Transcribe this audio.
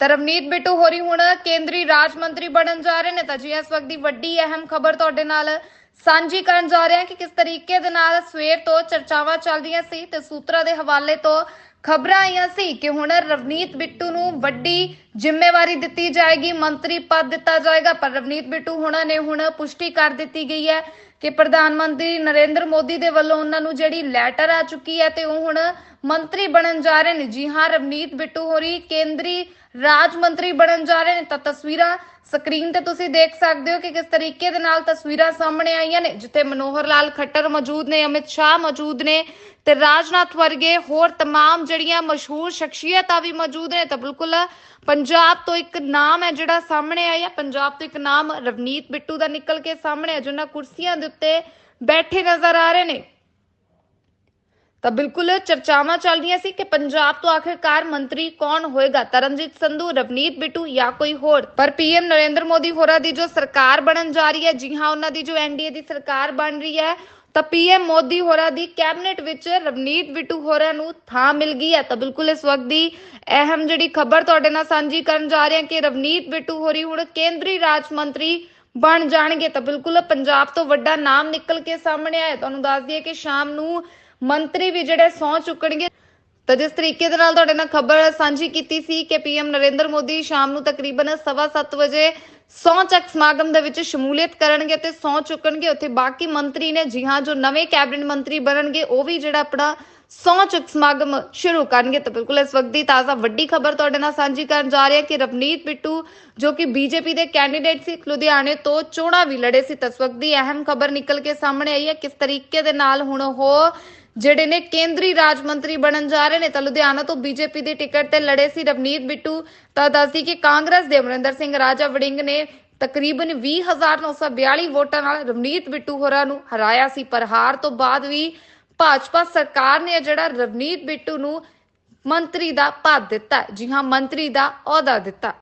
ਤਾਂ ਰਵਨੀਤ ਬਿੱਟੂ ਹੋਰੀ ਹੁਣ ਕੇਂਦਰੀ ਰਾਜ ਮੰਤਰੀ ਬਣਨ ਜਾ ਰਹੇ ਨੇ ਤਾਂ ਜੀ ਇਸ ਵਕਤ ਦੀ ਵੱਡੀ ਅਹਿਮ ਖਬਰ ਤੁਹਾਡੇ ਨਾਲ ਸਾਂਝੀ ਕਰਨ ਜਾ ਰਹੇ ਹਾਂ ਕਿ ਕਿਸ ਤਰੀਕੇ ਦੇ ਨਾਲ ਸਵੇਰ ਤੋਂ ਚਰਚਾਵਾਂ ਚੱਲਦੀਆਂ ਸੀ ਤੇ ਸੂਤਰਾਂ ਦੇ ਹਵਾਲੇ ਤੋਂ ਖਬਰਾਂ ਆਈਆਂ ਸੀ ਕਿ ਹੁਣ ਰਵਨੀਤ ਬਿੱਟੂ ਨੂੰ ਵੱਡੀ ਜ਼ਿੰਮੇਵਾਰੀ ਦਿੱਤੀ ਜਾਏਗੀ, ਮੰਤਰੀ ਪਦ ਦਿੱਤਾ ਜਾਏਗਾ, ਪਰ ਰਵਨੀਤ ਬਿੱਟੂ ਹੁਣਾਂ ਨੇ ਹੁਣ ਪੁਸ਼ਟੀ ਕਰ ਦਿੱਤੀ ਗਈ ਹੈ ਕਿ ਪ੍ਰਧਾਨ ਮੰਤਰੀ ਨਰਿੰਦਰ ਮੋਦੀ ਦੇ ਵੱਲੋਂ ਉਹਨਾਂ ਨੂੰ ਜਿਹੜੀ ਲੈਟਰ ਆ ਚੁੱਕੀ ਹੈ ਤੇ ਉਹ ਹੁਣ ਮੰਤਰੀ ਬਣਨ ਜਾ ਰਹੇ ਨੇ। ਜੀ ਹਾਂ, ਰਵਨੀਤ ਬਿੱਟੂ ਹੋਰੀ ਕੇਂਦਰੀ ਰਾਜ ਮੰਤਰੀ ਬਣਨ ਜਾ ਰਹੇ ਨੇ ਤਾਂ ਤਸਵੀਰਾਂ ਸਕਰੀਨ ਤੇ ਤੁਸੀਂ ਦੇਖ ਸਕਦੇ ਹੋ ਕਿ ਕਿਸ ਤਰੀਕੇ ਦੇ ਨਾਲ ਤਸਵੀਰਾਂ ਸਾਹਮਣੇ ਆਈਆਂ ਨੇ ਜਿੱਥੇ ਮਨੋਹਰ ਲਾਲ ਖੱਟਰ ਮੌਜੂਦ ਨੇ ਅਮਿਤ ਸ਼ਾਹ ਮੌਜੂਦ ਨੇ ਤੇ ਰਾਜਨਾਥ ਵਰਗੇ ਹੋਰ तमाम ਜਿਹੜੀਆਂ ਮਸ਼ਹੂਰ ਸ਼ਖਸੀਅਤਾਂ ਵੀ ਮੌਜੂਦ ਨੇ ਤਾਂ ਬਿਲਕੁਲ ਪੰਜਾਬ ਤੋਂ ਇੱਕ ਨਾਮ ਹੈ ਜਿਹੜਾ ਸਾਹਮਣੇ ਆਇਆ ਪੰਜਾਬ ਤੋਂ ਇੱਕ ਨਾਮ ਰਵਨੀਤ ਬਿੱਟੂ ਦਾ ਨਿਕਲ ਕੇ ਸਾਹਮਣੇ ਆ ਜਿਹਨਾਂ ਕੁਰਸੀਆਂ ਦੇ ਉੱਤੇ ਬੈਠੇ ਨਜ਼ਰ ਆ ਰਹੇ ਨੇ ਤਾਂ ਬਿਲਕੁਲ ਚਰਚਾਵਾਂ ਚੱਲ ਰਹੀਆਂ ਸੀ ਕਿ ਪੰਜਾਬ ਤੋਂ ਆਖਿਰਕਾਰ ਮੰਤਰੀ ਕੌਣ ਹੋਏਗਾ? ਤਰਨਜੀਤ ਸੰਧੂ, ਰਵਨੀਤ ਬਿੱਟੂ ਜਾਂ ਕੋਈ ਹੋਰ? ਪਰ ਪੀਐਮ ਨਰਿੰਦਰ ਮੋਦੀ ਹੋਰਾਂ ਦੀ ਜੋ ਸਰਕਾਰ ਬਣਨ ਜਾ ਰਹੀ ਹੈ, ਜੀ ਹਾਂ, ਉਹਨਾਂ ਦੀ ਜੋ ਐਨਡੀਏ ਦੀ ਸਰਕਾਰ ਬਣ ਰਹੀ ਹੈ, ਤਾਂ ਪੀਐਮ ਮੋਦੀ ਹੋਰਾਂ ਦੀ ਕੈਬਨਿਟ ਵਿੱਚ ਰਵਨੀਤ ਬਿੱਟੂ ਹੋਰਾਂ ਨੂੰ ਥਾਂ ਮਿਲ ਗਈ ਹੈ। ਤਾਂ ਬਿਲਕੁਲ ਇਸ ਵਕਤ ਦੀ ਅਹਿਮ ਜਿਹੜੀ ਖਬਰ ਤੁਹਾਡੇ ਨਾਲ ਸਾਂਝੀ ਕਰਨ ਜਾ ਰਹੇ ਹਾਂ ਕਿ ਰਵਨੀਤ ਬਿੱਟੂ ਹੋਰੀ ਹੁਣ ਕੇਂਦਰੀ ਰਾਜ ਮੰਤਰੀ ਬਣ ਜਾਣਗੇ। ਤਾਂ ਬਿਲਕੁਲ ਪੰਜਾਬ ਤੋਂ ਵੱਡਾ ਨਾਮ ਨਿਕਲ ਕੇ ਸਾਹਮਣੇ ਆਇਆ ਤੁਹਾਨੂੰ ਦੱਸ ਦਈਏ ਕਿ ਸ਼ਾਮ ਨੂੰ ਮੰਤਰੀ ਵੀ ਜਿਹੜੇ ਸਹੁੰ ਚੁੱਕਣਗੇ। ਤਾਂ ਜਿਸ ਤਰੀਕੇ ਦੇ ਨਾਲ ਤੁਹਾਡੇ ਨਾਲ ਖਬਰ ਸਾਂਝੀ ਕੀਤੀ ਸੀ ਕਿ ਪੀਐਮ ਨਰਿੰਦਰ ਮੋਦੀ ਸ਼ਾਮ ਨੂੰ ਤਕਰੀਬਨ 7:30 ਵਜੇ ਸਹੁੰ ਚੱਕ ਸਮਾਗਮ ਦੇ ਵਿੱਚ ਸ਼ਮੂਲੀਅਤ ਕਰਨਗੇ ਤੇ ਸਹੁੰ ਚੁੱਕਣਗੇ। ਉੱਥੇ ਬਾਕੀ ਮੰਤਰੀ ਨੇ, ਜੀ ਹਾਂ, ਜੋ ਨਵੇਂ ਕੈਬਨਿਟ ਮੰਤਰੀ ਬਣਨਗੇ, ਉਹ ਵੀ ਜਿਹੜਾ ਆਪਣਾ ਸਹੁੰ ਚੱਕ ਸਮਾਗਮ ਸ਼ੁਰੂ ਕਰਨਗੇ। ਤਾਂ ਬਿਲਕੁਲ ਇਸ ਵਕਤ ਦੀ ਤਾਜ਼ਾ ਵੱਡੀ ਖਬਰ ਤੁਹਾਡੇ ਨਾਲ ਸਾਂਝੀ ਕਰਨ ਜਾ ਰਹੇ ਹਾਂ ਕਿ ਰਵਨੀਤ ਬਿੱਟੂ, ਜੋ ਕਿ ਬੀਜੇਪੀ ਦੇ ਕੈਂਡੀਡੇਟ ਸੀ, ਲੁਧਿਆਣੇ ਤੋਂ ਚੋਣਾਂ ਵੀ ਲੜੇ ਸੀ, ਤਾਂ ਇਸ ਵਕਤ ਦੀ ਅਹਿਮ ਖਬਰ ਨਿਕਲ ਕੇ ਸਾਹਮਣੇ ਆਈ ਹੈ। ਕਿਸ ਤਰੀਕੇ ਦੇ ਨਾਲ ਹੁਣ ਉਹ ਜਿਹੜੇ ਨੇ ਕੇਂਦਰੀ ਰਾਜ ਮੰਤਰੀ ਬਣਨ ਜਾ ਰਹੇ ਨੇ ਤਾਂ ਲੁਧਿਆਣਾ ਤੋਂ ਬੀਜੇਪੀ ਦੀ ਟਿਕਟ ਤੇ ਲੜੇ ਸੀ ਰਵਨੀਤ ਬਿੱਟੂ। ਤਾਂ ਦੱਸਦੀ ਕਿ ਕਾਂਗਰਸ ਦੇ ਅਮਰਿੰਦਰ ਸਿੰਘ, ਰਾਜਾ ਵੜਿੰਗ ਨੇ ਤਕਰੀਬਨ 20942 ਵੋਟਾਂ ਨਾਲ ਰਵਨੀਤ ਬਿੱਟੂ ਹੋਰਾਂ ਨੂੰ ਹਰਾਇਆ ਸੀ, ਪਰ ਹਾਰ ਤੋਂ ਬਾਅਦ ਵੀ ਭਾਜਪਾ ਸਰਕਾਰ ਨੇ ਜਿਹੜਾ ਰਵਨੀਤ ਬਿੱਟੂ ਨੂੰ ਮੰਤਰੀ ਦਾ ਪਦ ਦਿੱਤਾ ਜੀ ਹਾਂ, ਮੰਤਰੀ ਦਾ ਅਹੁਦਾ ਦਿੱਤਾ।